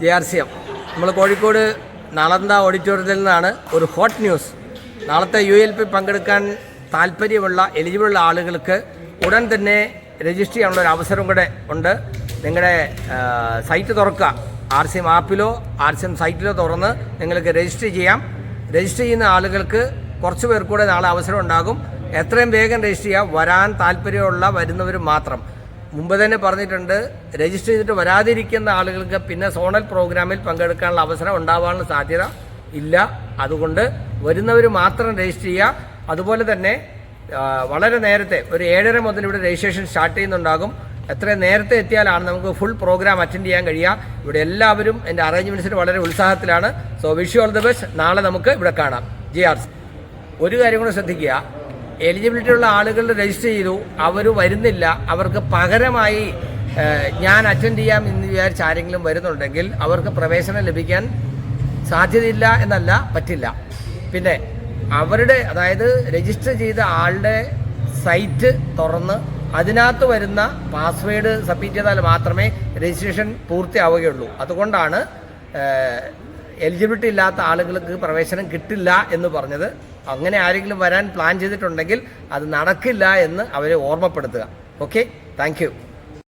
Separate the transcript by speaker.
Speaker 1: J R C M. നമ്മൾ കോഴിക്കോട് നളന്ദ ഓഡിറ്റോറിയത്തിൽ നിന്നാണ് ഒരു ഹോട്ട് ന്യൂസ്. നാളത്തെ യു എൽ പി പങ്കെടുക്കാൻ താല്പര്യമുള്ള എലിജിബിളുള്ള ആളുകൾക്ക് ഉടൻ തന്നെ രജിസ്റ്റർ ചെയ്യാനുള്ള ഒരു അവസരം കൂടെ ഉണ്ട്. നിങ്ങളുടെ സൈറ്റ് തുറക്കുക. ആർ സി എം ആപ്പിലോ ആർ സി എം സൈറ്റിലോ തുറന്ന് നിങ്ങൾക്ക് രജിസ്റ്റർ ചെയ്യാം. രജിസ്റ്റർ ചെയ്യുന്ന ആളുകൾക്ക് കുറച്ച് പേർ കൂടെ നാളെ അവസരം ഉണ്ടാകും. എത്രയും വേഗം രജിസ്റ്റർ ചെയ്യുക വരാൻ താല്പര്യമുള്ള വരുന്നവർ മാത്രം. മുമ്പ് തന്നെ പറഞ്ഞിട്ടുണ്ട് രജിസ്റ്റർ ചെയ്തിട്ട് വരാതിരിക്കുന്ന ആളുകൾക്ക് പിന്നെ സോണൽ പ്രോഗ്രാമിൽ പങ്കെടുക്കാനുള്ള അവസരം ഉണ്ടാവാനുള്ള സാധ്യത ഇല്ല. അതുകൊണ്ട് വരുന്നവർ മാത്രം രജിസ്റ്റർ ചെയ്യുക. അതുപോലെ തന്നെ വളരെ നേരത്തെ ഒരു ഏഴര മുതൽ ഇവിടെ രജിസ്ട്രേഷൻ സ്റ്റാർട്ട് ചെയ്യുന്നുണ്ടാകും. എത്ര നേരത്തെ എത്തിയാലാണ് നമുക്ക് ഫുൾ പ്രോഗ്രാം അറ്റൻഡ് ചെയ്യാൻ കഴിയുക. ഇവിടെ എല്ലാവരും എന്റെ അറേഞ്ച്മെന്റ്സിന് വളരെ ഉത്സാഹത്തിലാണ്. So wish you all the best. നാളെ നമുക്ക് ഇവിടെ കാണാം. ജി ആർ ഒരു കാര്യം കൂടെ ശ്രദ്ധിക്കുക. എലിജിബിലിറ്റി ഉള്ള ആളുകൾ രജിസ്റ്റർ ചെയ്തു. അവർ വരുന്നില്ല. അവർക്ക് പകരമായി ഞാൻ അറ്റൻഡ് ചെയ്യാം എന്ന് വിചാരിച്ച് ആരെങ്കിലും വരുന്നുണ്ടെങ്കിൽ അവർക്ക് പ്രവേശനം ലഭിക്കാൻ സാധ്യതയില്ല എന്നല്ല പറ്റില്ല. പിന്നെ അവരുടെ അതായത് രജിസ്റ്റർ ചെയ്ത ആളുടെ സൈറ്റ് തുറന്ന് അതിനകത്ത് വരുന്ന പാസ്വേഡ് സബ്മിറ്റ് ചെയ്താൽ മാത്രമേ രജിസ്ട്രേഷൻ പൂർത്തിയാവുകയുള്ളൂ. അതുകൊണ്ടാണ് എലിജിബിലിറ്റി ഇല്ലാത്ത ആളുകൾക്ക് പ്രവേശനം കിട്ടില്ല എന്ന് പറഞ്ഞത്. അങ്ങനെ ആരെങ്കിലും വരാൻ പ്ലാൻ ചെയ്തിട്ടുണ്ടെങ്കിൽ അത് നടക്കില്ല എന്ന് അവരെ ഓർമ്മപ്പെടുത്തുക. Okay thank